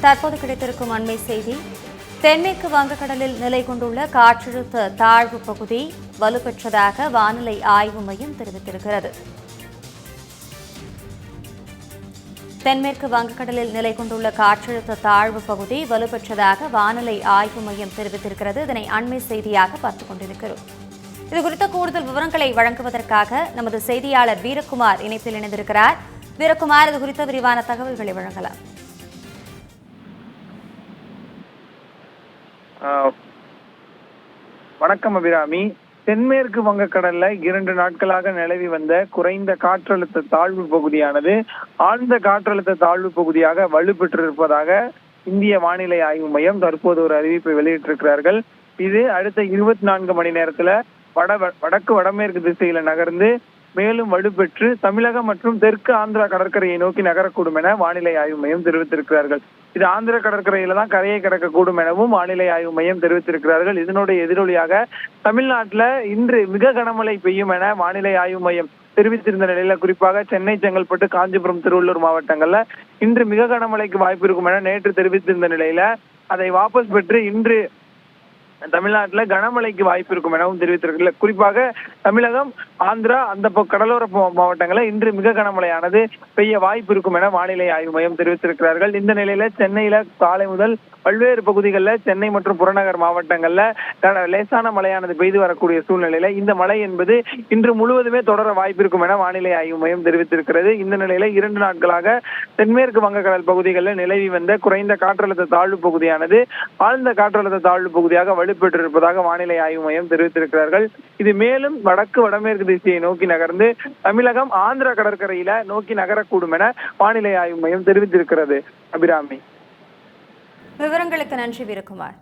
தற்போது கிடைத்திருக்கும் அண்மை செய்தி. தென்மேற்கு வங்கக்கடலில் நிலை கொண்டுள்ள காற்றழுத்த தாழ்வு பகுதி வலுப்பெற்றதாக வானிலை ஆய்வு மையம் தெரிவித்திருக்கிறது. தென்மேற்கு வங்கக்கடலில் நிலை கொண்டுள்ள காற்றழுத்த தாழ்வு பகுதி வலுப்பெற்றதாக வானிலை ஆய்வு மையம் தெரிவித்திருக்கிறது. இதனை அண்மை செய்தியாக பார்த்துக் கொண்டிருக்கிறோம். இதுகுறித்த கூடுதல் விவரங்களை வழங்குவதற்காக நமது செய்தியாளர் வீரகுமார் இணைப்பில் இணைந்திருக்கிறார். வீரகுமார் இது குறித்த விரிவான தகவல்களை வழங்கலாம். வணக்கம் அபிராமி. தென்மேற்கு வங்கக்கடல்ல இரண்டு நாட்களாக நிலவி வந்த குறைந்த காற்றழுத்த தாழ்வு பகுதியானது ஆழ்ந்த காற்றழுத்த தாழ்வு பகுதியாக வலுப்பெற்றிருப்பதாக இந்திய வானிலை ஆய்வு மையம் தற்போது ஒரு அறிவிப்பை வெளியிட்டிருக்கிறார்கள். இது அடுத்த இருபத்தி நான்கு மணி நேரத்துல வட வடக்கு வடமேற்கு திசையில நகர்ந்து மேலும் வலுப்பெற்று தமிழகம் மற்றும் தெற்கு ஆந்திரா கடற்கரையை நோக்கி நகரக்கூடும் என வானிலை ஆய்வு மையம் தெரிவித்திருக்கிறார்கள். இது ஆந்திர கடற்கரையில தான் கரையை கடக்கக்கூடும் எனவும் வானிலை ஆய்வு மையம் தெரிவித்திருக்கிறார்கள். இதனுடைய எதிரொலியாக தமிழ்நாட்டுல இன்று மிக கனமழை பெய்யும் என வானிலை ஆய்வு மையம் தெரிவித்திருந்த நிலையில குறிப்பாக சென்னை செங்கல்பட்டு காஞ்சிபுரம் திருவள்ளூர் மாவட்டங்கள்ல இன்று மிக கனமழைக்கு வாய்ப்பு இருக்கும் என நேற்று தெரிவித்திருந்த நிலையில அதை வாபஸ் பெற்று இன்று தமிழ்நாட்டில் கனமழைக்கு வாய்ப்பு இருக்கும் எனவும் தெரிவித்திருக்கல குறிப்பாக தமிழகம் ஆந்திரா அந்த கடலோர மாவட்டங்களில் இன்று மிக கனமழையானது பெய்ய வாய்ப்பு இருக்கும் என வானிலை ஆய்வு மையம் தெரிவித்திருக்கிறார்கள். இந்த நிலையில சென்னையில காலை முதல் பல்வேறு பகுதிகளில் சென்னை மற்றும் புறநகர் மாவட்டங்கள்ல லேசான மழையானது பெய்து வரக்கூடிய சூழ்நிலையில இந்த மழை என்பது இன்று முழுவதுமே தொடர வாய்ப்பு இருக்கும் என வானிலை ஆய்வு மையம் தெரிவித்திருக்கிறது. இந்த நிலையில இரண்டு நாட்களாக தென்மேற்கு வங்கக்கடல் பகுதிகளில் நிலவி வந்த குறைந்த காற்றழுத்த தாழ்வு பகுதியானது ஆழ்ந்த காற்றழுத்த தாழ்வு பகுதியாக வலு வலுப்பெற்றிருப்பதாக வானிலை ஆய்வு மையம் தெரிவித்திருக்கிறார்கள். இது மேலும் வடக்கு வடமேற்கு திசையை நோக்கி நகர்ந்து தமிழகம் ஆந்திர கடற்கரையில நோக்கி நகரக்கூடும் என வானிலை ஆய்வு மையம் தெரிவித்திருக்கிறது. அபிராமி. விவரங்களுக்கு நன்றி வீரகுமார்.